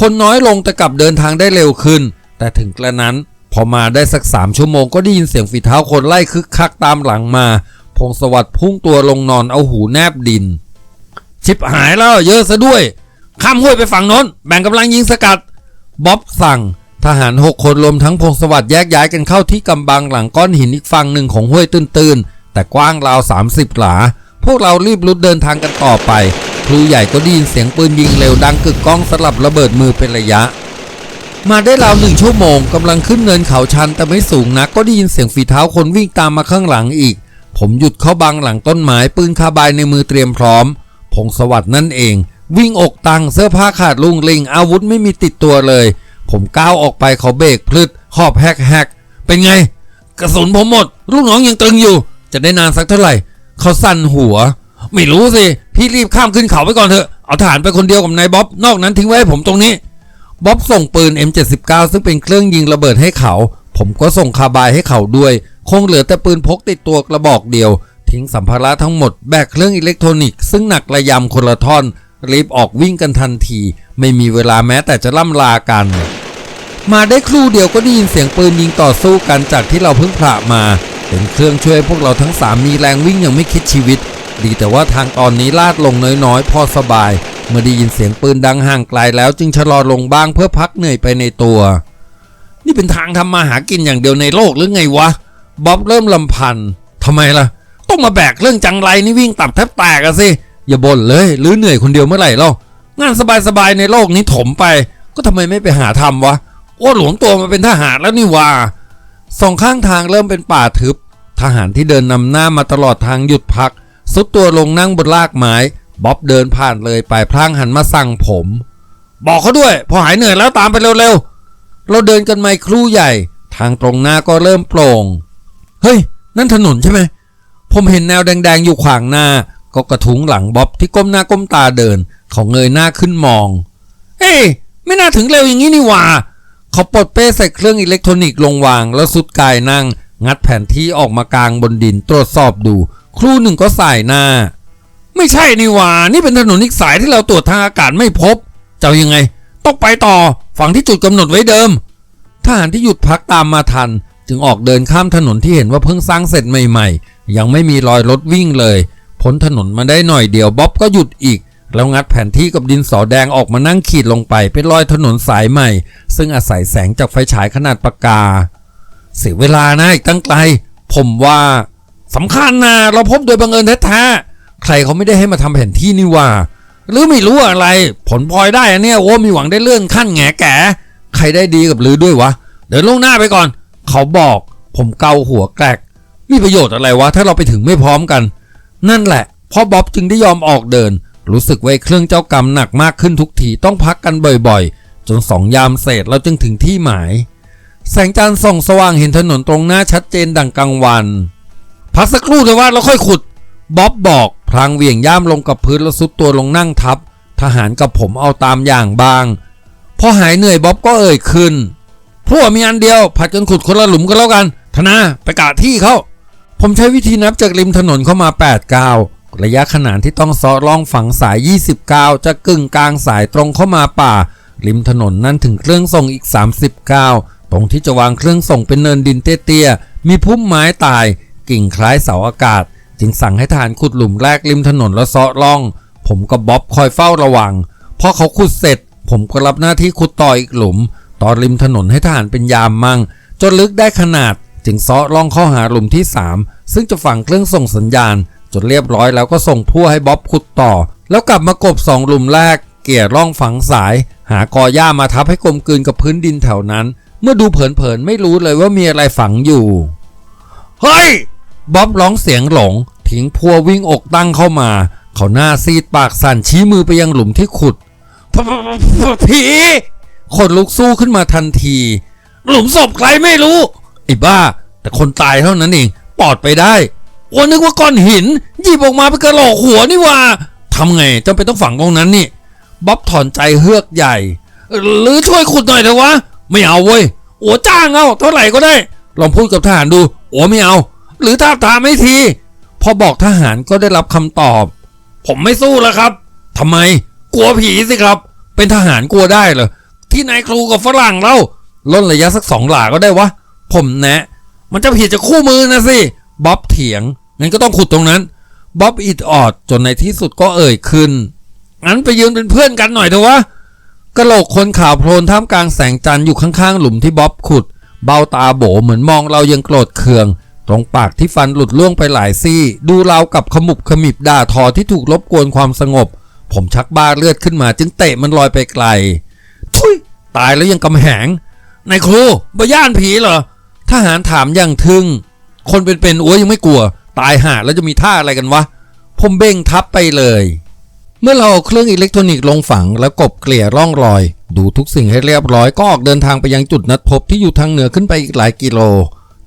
คนน้อยลงแต่กลับเดินทางได้เร็วขึ้น แต่ถึงกระนั้น พอมาได้สักสามชั่วโมงก็ได้ยินเสียงฝีเท้าคนไล่คึกคักตามหลังมา พงศวัสดิ์พุ่งตัวลงนอนเอาหูแนบดิน ชิบหายแล้วเยอะซะด้วย ข้ามห้วยไปฝั่งน้น แบ่งกำลังยิงสกัด บ๊อบสั่ง ทหารหกคนรวมทั้งพงศวัสดิ์แยกย้ายกันเข้าที่กำบังหลังก้อนหินอีกฝั่งหนึ่งของห้วยตื้นๆแต่กว้างราว 30 หลา พวกเรารีบรุดเดินทางกันต่อไป ครูใหญ่ก็ได้ยินเสียงปืนยิงเร็วดังกึกก้องสลับระเบิดมือเป็นระยะ มาได้ราวหนึ่งชั่วโมงกำลังขึ้นเนินเขาชันแต่ไม่สูงนักก็ได้ยินเสียงฝีเท้าคนวิ่งตามมาข้างหลังอีก ผมหยุดเข้าบังหลังต้นไม้ปืนคาบายในมือเตรียมพร้อม พงศวัสด์นั่นเอง วิ่งอกตังเสื้อผ้าขาดลุงลิงอาวุธไม่มีติดตัวเลย ผมก้าวออกไปเขาเบรกพลึดหอบแฮกแฮกเป็นไง กระสุนผมหมด ลูกน้องยังตึงอยู่ จะได้นานสักเท่าไหร่ เขาสั่นหัว ไม่รู้สิ พี่รีบข้ามขึ้นเขาไปก่อนเถอะ เอาฐานไปคนเดียวกับนายบ๊อบ นอกนั้นทิ้งไว้ให้ผมตรงนี้ บ๊อบส่งปืน M79 ซึ่งเป็นเครื่องยิงระเบิดให้เขา ผมก็ส่งคาบายให้เขาด้วย คงเหลือแต่ปืนพกติดตัวกระบอกเดียว ทิ้งสัมภาระทั้งหมด แบกเครื่องอิเล็กทรอนิกส์ซึ่งหนักระยำคนละท่อน รีบออกวิ่งกันทันที ไม่มีเวลาแม้แต่จะล่ำลากัน มาได้ครู่เดียวก็ได้ยินเสียงปืนยิงต่อสู้กันจากที่เราเพิ่งผ่ามา เป็นเครื่องช่วยพวกเราทั้งสามมีแรงวิ่งอย่างไม่คิดชีวิต ดีแต่ว่าทางตอนนี้ลาดลงน้อยๆ พอสบาย เมื่อได้ยินเสียงปืนดังห่างไกลแล้วจึงชะลอลงบ้างเพื่อพักเหนื่อยไปในตัว นี่เป็นทางทำมาหากินอย่างเดียวในโลกหรือไงวะบ๊อบเริ่มลำพันทำไมล่ะ ต้องมาแบกเรื่องจังไรนี่วิ่งตับแทบแตกอะสิอย่าบ่นเลยหรือเหนื่อยคนเดียวเมื่อไหร่เล่างานสบายๆในโลกนี้ถมไป ก็ทำไมไม่ไปหาทำวะโอ้หลวงตัวมาเป็นทหารแล้วนี่ว่าสองข้างทางเริ่มเป็นป่าทึบ ทหารที่เดินนำหน้ามาตลอดทางหยุดพัก สุดตัวลงนั่งบนลากไม้บ๊อบเดินผ่านเลยไปพลางหันมาสั่งผม บอกเขาด้วย พอหายเหนื่อยแล้วตามไปเร็วๆ เราเดินกันไม่ครู่ใหญ่ ทางตรงหน้าก็เริ่มโปร่ง เฮ้ย นั่นถนนใช่ไหม ผมเห็นแนวแดงๆ อยู่ขวางหน้า ก็กระทุ้งหลังบ๊อบที่ก้มหน้าก้มตาเดิน เขาเงยหน้าขึ้นมอง เอ้ไม่น่าถึงเร็วอย่างนี้นี่หว่า เขาปลดเป้ใส่เครื่องอิเล็กทรอนิกส์ลงวาง แล้วสุดกายนั่ง งัดแผนที่ออกมากลางบนดินตรวจสอบดู ครู่หนึ่งก็สายหน้า ไม่ใช่นี่หว่า นี่เป็นถนนอีกสายที่เราตรวจทางอากาศไม่พบจะเอายังไง ต้องไปต่อ ฝั่งที่จุดกำหนดไว้เดิม ทหารที่หยุดพักตามมาทัน จึงออกเดินข้ามถนนที่เห็นว่าเพิ่งสร้างเสร็จใหม่ๆ ยังไม่มีรอยรถวิ่งเลย พ้นถนนมาได้หน่อยเดียวบ๊อบก็หยุดอีก แล้วงัดแผนที่กับดินสอแดงออกมานั่งขีดลงไป เป็นรอยถนนสายใหม่ ซึ่งอาศัยแสงจากไฟฉายขนาดปากกา เสียเวลานะอีกตั้งไกล ผมว่า สำคัญนะเราพบโดยบังเอิญแท้ๆใครเขาไม่ได้ให้มาทำแผนที่นี่ว่า หรือไม่รู้อะไร ผลพลอยได้อันเนี่ยโอ้มีหวังได้เลื่อนขั้นแง่แก่ใครได้ดีกับลือด้วยวะ เดินลงหน้าไปก่อน เขาบอกผมเกาหัวแกรกมีประโยชน์อะไรวะ ถ้าเราไปถึงไม่พร้อมกัน นั่นแหละพ่อบ๊อบจึงได้ยอมออกเดิน รู้สึกว่าไอ้เครื่องเจ้ากรรมหนักมากขึ้นทุกทีต้องพักกันบ่อยๆ จนสองยามเศษเราจึงถึงที่หมาย แสงจันทร์ส่องสว่างเห็นถนนตรงหน้าชัดเจนดังกลางวัน พักสักครู่เถอะว่าเราค่อยขุดบ๊อบบอกพลางเหวี่ยงย่ามลงกับพื้นแล้วซุดตัวลงนั่งทับ ทหารกับผมเอาตามอย่างบาง พอหายเหนื่อยบ๊อบก็เอ่ยขึ้นพวกมีอันเดียว ผัดกันขุดคนละหลุมก็แล้วกัน ธนาไปกะที่เขาผมใช้วิธีนับจากริมถนนเข้ามา8ก้าวระยะขนานที่ต้องซาะล่องฝังสาย20ก้าวจะกึ่งกลางสายตรงเข้ามาป่า ริมถนนนั้นถึงเครื่องส่งอีก30ก้าวตรงที่จะวางเครื่องส่งเป็นเนินดินเตี้ยๆมีพุ่มไม้ตาย กิ่งคล้ายเสาอากาศ จึงสั่งให้ทหารขุดหลุมแรกริมถนนแล้วเซาะล่อง ผมกับบ๊อบคอยเฝ้าระวังพอเขาขุดเสร็จ ผมก็รับหน้าที่ขุดต่ออีกหลุม ตอนริมถนนให้ทหารเป็นยามมั่ง จนลึกได้ขนาด จึงเซาะล่องเข้าหาหลุมที่ 3 ซึ่งจะฝังเครื่องส่งสัญญาณ จนเรียบร้อยแล้วก็ส่งพั่วให้บ๊อบขุดต่อ แล้วกลับมากบสองหลุมแรก เกี่ยร่องฝังสาย หากอหญ้ามาทับให้กลมกลืนกับพื้นดินแถวนั้น เมื่อดูเผินๆไม่รู้เลยว่ามีอะไรฝังอยู่ เฮ้ย บ๊อบร้องเสียงหลง ทิ้งพัววิ่งอกตั้งเข้ามา เขาหน้าซีดปากสั่นชี้มือไปยังหลุมที่ขุดผีคนลุกสู้ขึ้นมาทันที หลุมศพใครไม่รู้ไอ้บ้า แต่คนตายเท่านั้นเองปลอดไปได้โอ้นึกว่าก้อนหินหยิบออกมาเป็นกระโหลกหัวนี่ว่าทำไงจำเป็นต้องฝังตรงนั้นนี่บ๊อบถอนใจเฮือกใหญ่ หรือช่วยขุดหน่อยเถอะวะ ไม่เอาเว้ยโอ้จ้างเอาเท่าไหร่ก็ได้ ลองพูดกับทหารดูโอ้ไม่เอา หรือท้าบทามไม่ที พอบอกทหารก็ได้รับคำตอบ ผมไม่สู้แล้วครับทำไม กลัวผีสิครับ เป็นทหารกลัวได้เหรอ ที่นายครูกับฝรั่งเราล่นระยะสักสองหลาก็ได้วะ ผมแนะ มันจะผิดจากคู่มือนะสิ บ๊อบเถียง งั้นก็ต้องขุดตรงนั้น บ๊อบอิดออดจนในที่สุดก็เอ่ยขึ้น งั้นไปยืนเป็นเพื่อนกันหน่อยเถอะวะกระโหลกคนข่าวโพลนท่ามกลางแสงจันทร์อยู่ข้างๆ หลุมที่บ๊อบขุด เบ้าตาโบเหมือนมองเรายังโกรธเคือง ตรงปากที่ฟันหลุดล่วงไปหลายซี่ ดูราวกับขมุบขมิบด่าทอที่ถูกรบกวนความสงบ ผมชักบ้าเลือดขึ้นมาจึงเตะมันลอยไปไกล ทุยตายแล้วยังกำแหงนายครูบย่านผีเหรอ ทหารถามอย่างทึ่ง คนเป็นๆอ้วยังไม่กลัว ตายห่าแล้วจะมีท่าอะไรกันวะ ผมเบ่งทับไปเลย เมื่อเราเครื่องอิเล็กทรอนิกส์ลงฝังแล้วกบเกลี่ยร่องรอย ดูทุกสิ่งให้เรียบร้อยก็ออกเดินทางไปยังจุดนัดพบที่อยู่ทางเหนือขึ้นไปอีกหลายกิโล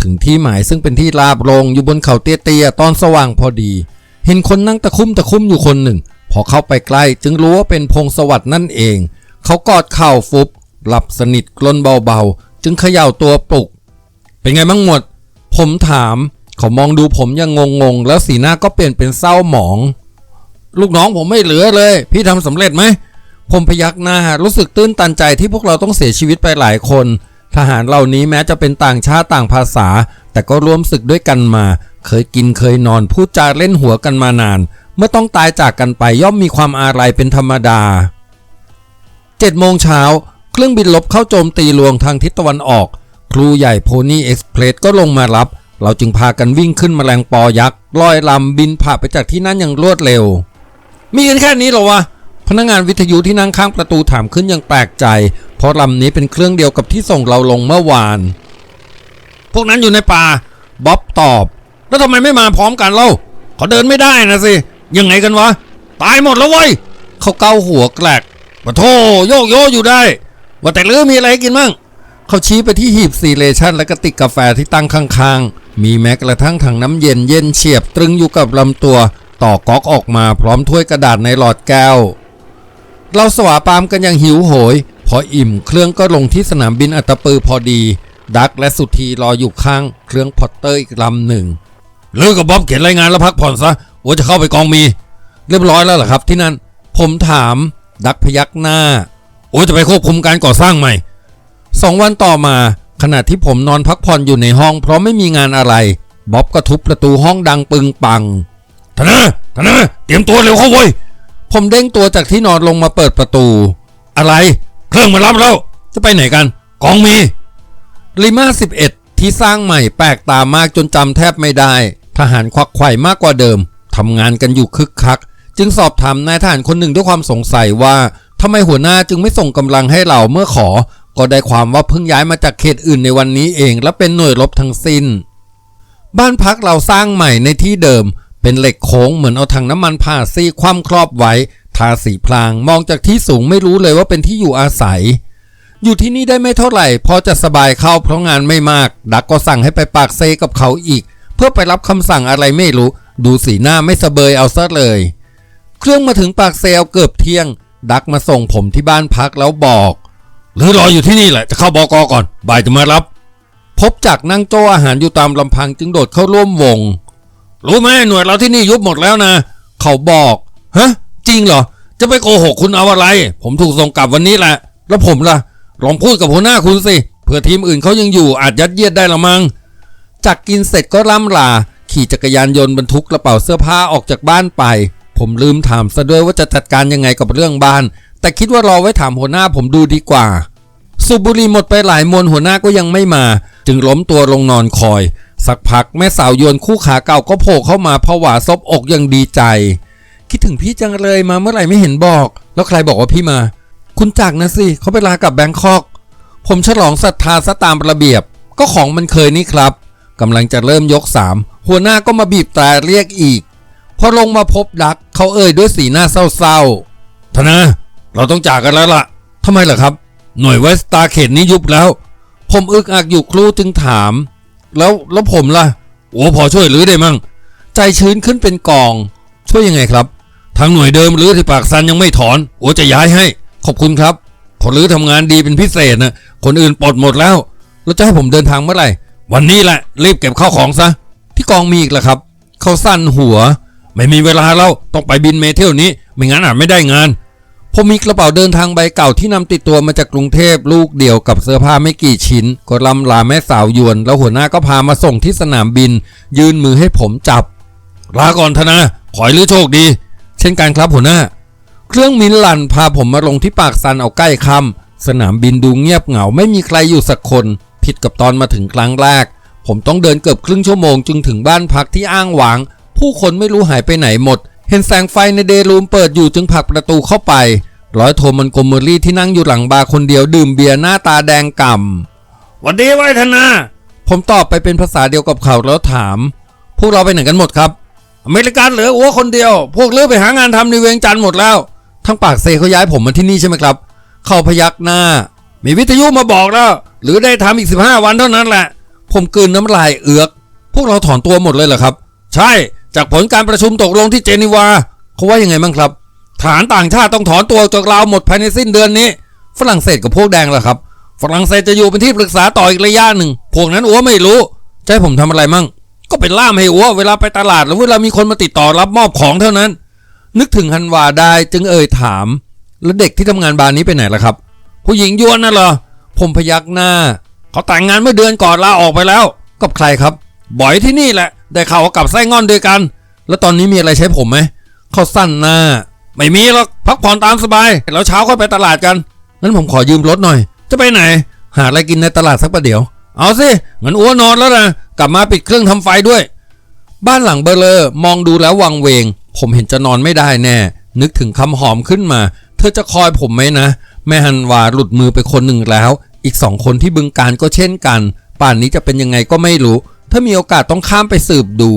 ถึงที่หมายซึ่งเป็นที่ราบโรงอยู่บนเขาเตี้ยๆตอนสว่างพอดี เห็นคนนั่งตะคุ่มตะคุ่มอยู่คนหนึ่ง พอเข้าไปใกล้จึงรู้ว่าเป็นพงสวัสด์นั่นเอง เขากอดเข่าฟุบหลับสนิทกลนเบาๆ จึงเขย่าตัวปลุก เป็นไงบ้างหมด ผมถาม เขามองดูผมยังงงๆ แล้วสีหน้าก็เปลี่ยนเป็นเศร้าหมอง ลูกน้องผมไม่เหลือเลย พี่ทำสำเร็จไหมผมพยักหน้ารู้สึกตื้นตันใจที่พวกเราต้องเสียชีวิตไปหลายคน ทหารเหล่านี้แม้จะเป็นต่างชาติต่างภาษา แต่ก็ร่วมศึกด้วยกันมา เคยกินเคยนอนพูดจาเล่นหัวกันมานาน เมื่อต้องตายจากกันไปย่อมมีความอาลัยเป็นธรรมดาเจ็ดโมงเช้าเครื่องบินลบเข้าโจมตีลวงทางทิศตะวันออก ครูใหญ่โพนี่เอ็กซ์เพรสก็ลงมารับ เราจึงพากันวิ่งขึ้นแมลงปอยักษ์ลอยลำบินผ่าไปจากที่นั่นอย่างรวดเร็ว มีกันแค่นี้เหรอวะพนักงานวิทยุที่นั่งข้างประตูถามขึ้นอย่างแปลกใจ เพราะลำนี้เป็นเครื่องเดียวกับที่ส่งเราลงเมื่อวาน พวกนั้นอยู่ในป่าบ๊อบตอบ แล้วทำไมไม่มาพร้อมกันเล่าเขาเดินไม่ได้นะสิ ยังไงกันวะ ตายหมดแล้วเว้ยเขาเกาหัวแกลกปะโทโยกโยอยู่ได้ ว่าแต่ลือมีอะไรกินมั่งเขาชี้ไปที่หีบซีเลชันและกระติกกาแฟที่ตั้งข้างๆ มีแม้กระทั่งถังน้ำเย็นเย็นเฉียบตรึงอยู่กับลำตัว ต่อก๊อกออกมาพร้อมถ้วยกระดาษในหลอดแก้ว เราสวาปามกันอย่างหิวโหย พออิ่มเครื่องก็ลงที่สนามบินอัตตปือพอดี ดักและสุธีรออยู่ข้างเครื่องพอตเตอร์อีกลำหนึ่งเลือกับบ๊อบเขียนรายงานแล้วพักผ่อนซะว่าจะเข้าไปกองมี เรียบร้อยแล้วเหรอครับ ที่นั่นผมถามดักพยักหน้า โอ้จะไปควบคุมการก่อสร้างใหม่สองวันต่อมา ขณะที่ผมนอนพักผ่อนอยู่ในห้อง เพราะไม่มีงานอะไรบ๊อบก็ทุบประตูห้องดังปึงปังธนาธนาเตรียมตัวเร็วเข้าเว้ยผมเด้งตัวจากที่นอนลงมาเปิดประตู อะไร เครื่องมารับแล้ว จะไปไหนกัน กองมีลิมา11 ที่สร้างใหม่แปลกตามากจนจำแทบไม่ได้ ทหารควักไข่มากกว่าเดิมทำงานกันอยู่คึกคัก จึงสอบถามนายทหารคนหนึ่งด้วยความสงสัยว่าทำไมหัวหน้าจึงไม่ส่งกำลังให้เราเมื่อขอ ก็ได้ความว่าเพิ่งย้ายมาจากเขตอื่นในวันนี้เอง และเป็นหน่วยรบทั้งสิ้น บ้านพักเราสร้างใหม่ในที่เดิม เป็นเหล็กโค้งเหมือนเอาถังน้ำมันผ่าซี่คว่ำครอบไว้ ทาสีพลางมองจากที่สูงไม่รู้เลยว่าเป็นที่อยู่อาศัย อยู่ที่นี่ได้ไม่เท่าไหร่ พอจะสบายเข้าเพราะงานไม่มาก ดักก็สั่งให้ไปปากเซกับเขาอีก เพื่อไปรับคำสั่งอะไรไม่รู้ ดูสีหน้าไม่สเบยเอาซะเลย เครื่องมาถึงปากเซลเกือบเที่ยง ดักมาส่งผมที่บ้านพักแล้วบอก หรือรออยู่ที่นี่แหละจะเข้าบอกอก่อนบ่ายจะมารับ พบจากนั่งโจ้อาหารอยู่ตามลำพังจึงโดดเข้าร่วมวง รู้ไหมหน่วยเราที่นี่ยุบหมดแล้วนะ เขาบอกฮะ จริงเหรอ จะไปโกหกคุณเอาอะไร ผมถูกส่งกลับวันนี้แหละ แล้วผมล่ะ ลองพูดกับหัวหน้าคุณสิ เผื่อทีมอื่นเขายังอยู่อาจยัดเยียดได้ละมัง้งจากกินเสร็จก็ล่ำลา ขี่จักรยานยนต์บรรทุกกระเป๋าเสื้อผ้าออกจากบ้านไป ผมลืมถามซะด้วยว่าจะจัดการยังไงกับเรื่องบ้าน แต่คิดว่ารอไว้ถามหัวหน้าผมดูดีกว่า สูบบุหรี่หมดไปหลายมวนหัวหน้าก็ยังไม่มา จึงล้มตัวลงนอนคอย สักพักแม่สาวโยนคู่ขาเก่าก็โผล่เข้ามาผวาซบอกอย่างดีใจ คิดถึงพี่จังเลยมาเมื่อไหร่ไม่เห็นบอก แล้วใครบอกว่าพี่มา คุณจักรนะสิเขาไปลากับแบงคอก ผมฉลองศรัทธาซะตามระเบียบ ก็ของมันเคยนี่ครับกำลังจะเริ่มยกสามหัวหน้าก็มาบีบแตรเรียกอีก พอลงมาพบดักเขาเอ่ยด้วยสีหน้าเศร้าๆธนาเราต้องจากกันแล้วล่ะทำไมล่ะครับ หน่วยเวสตาเขตนี้ยุบแล้ว ผมอึกอักอยู่ครู่จึงถาม แล้วแล้วผมล่ะ โอ้พอช่วยหรือได้มั่ง ใจชื้นขึ้นเป็นกอง ช่วยยังไงครับ ทางหน่วยเดิมหรือที่ปากซันยังไม่ถอนโอ้จะย้ายให้ ขอบคุณครับพอหรือทำงานดีเป็นพิเศษนะคนอื่นปลดหมดแล้ว แล้วจะให้ผมเดินทางเมื่อไหร่ วันนี้แหละรีบเก็บข้าวของซะ ที่กองมีอีกแล้วครับเขาสั้นหัว ไม่มีเวลาแล้วต้องไปบินเมเทลนี้ ไม่งั้นอาจไม่ได้งานผมมีกระเป๋าเดินทางใบเก่าที่นำติดตัวมาจากกรุงเทพลูกเดียวกับเสื้อผ้าไม่กี่ชิ้น ก็ลำลาแม่สาวยวน แล้วหัวหน้าก็พามาส่งที่สนามบิน ยื่นมือให้ผมจับลาก่อนธนาขอให้ลือโชคดี ช่นกันครับหัวหน้า เครื่องมินลันพาผมมาลงที่ปากซันเอาใกล้ค่ำสนามบินดูเงียบเหงาไม่มีใครอยู่สักคน ผิดกับตอนมาถึงครั้งแรก ผมต้องเดินเกือบครึ่งชั่วโมงจึงถึงบ้านพักที่อ้างหวาง ผู้คนไม่รู้หายไปไหนหมด เห็นแสงไฟในเดย์รูมเปิดอยู่จึงผลักประตูเข้าไป ร้อยโทมันโกมเมอรี่ที่นั่งอยู่หลังบาร์คนเดียวดื่มเบียร์หน้าตาแดงก่ำวันดีไว้ธนาผมตอบไปเป็นภาษาเดียวกับเขาแล้วถาม พวกเราไปไหนกันหมดครับ อเมริกันเหลืออัวคนเดียว พวกเลือไปหางานทำในเวียงจันทร์หมดแล้ว ทั้งปากเซเขาย้ายผมมาที่นี่ใช่ไหมครับ เข้าพยักหน้า มีวิทยุมาบอกแล้ว หรือได้ทำอีก 15 วันเท่านั้นแหละ ผมกลืนน้ำลายเอือก พวกเราถอนตัวหมดเลยเหรอครับ ใช่ จากผลการประชุมตกลงที่เจนีวาเขาว่ายังไงบ้างครับ ฐานต่างชาติต้องถอนตัวจากเราหมดภายในสิ้นเดือนนี้ ฝรั่งเศสกับพวกแดงล่ะครับ ฝรั่งเศสจะอยู่เป็นที่ปรึกษาต่ออีกระยะหนึ่ง พวกนั้นอัวไม่รู้จะให้ผมทำอะไรมั่ง ก็เป็นล่ามให้อัวเวลาไปตลาดหรือเวลามีคนมาติดต่อรับมอบของเท่านั้น นึกถึงฮันวาได้จึงเอ่ยถาม แล้วเด็กที่ทำงานบาร์นี้ไปไหนล่ะครับ ผู้หญิงยวนน่ะเหรอผมพยักหน้า เขาแต่งงานเมื่อเดือนก่อนลาออกไปแล้ว กับใครครับ บ่อยที่นี่แหละ ได้ข่าวกับไส้งอนด้วยกัน แล้วตอนนี้มีอะไรใช้ผมไหมเขาสั้นหน้า ไม่มีหรอกพักผ่อนตามสบาย แล้วเช้าค่อยไปตลาดกันงั้นผมขอยืมรถหน่อย จะไปไหน หาอะไรกินในตลาดสักประเดี๋ยว เอาสิงั้นอ้วนนอนแล้วนะ กลับมาปิดเครื่องทำไฟด้วย บ้านหลังเบลเลอร์มองดูแล้ววังเวง ผมเห็นจะนอนไม่ได้แน่ นึกถึงคำหอมขึ้นมา เธอจะคอยผมไหมนะ แม่ฮันวาหลุดมือไปคนหนึ่งแล้ว อีกสองคนที่บึงการก็เช่นกัน ป่านนี้จะเป็นยังไงก็ไม่รู้ ถ้ามีโอกาสต้องข้ามไปสืบดู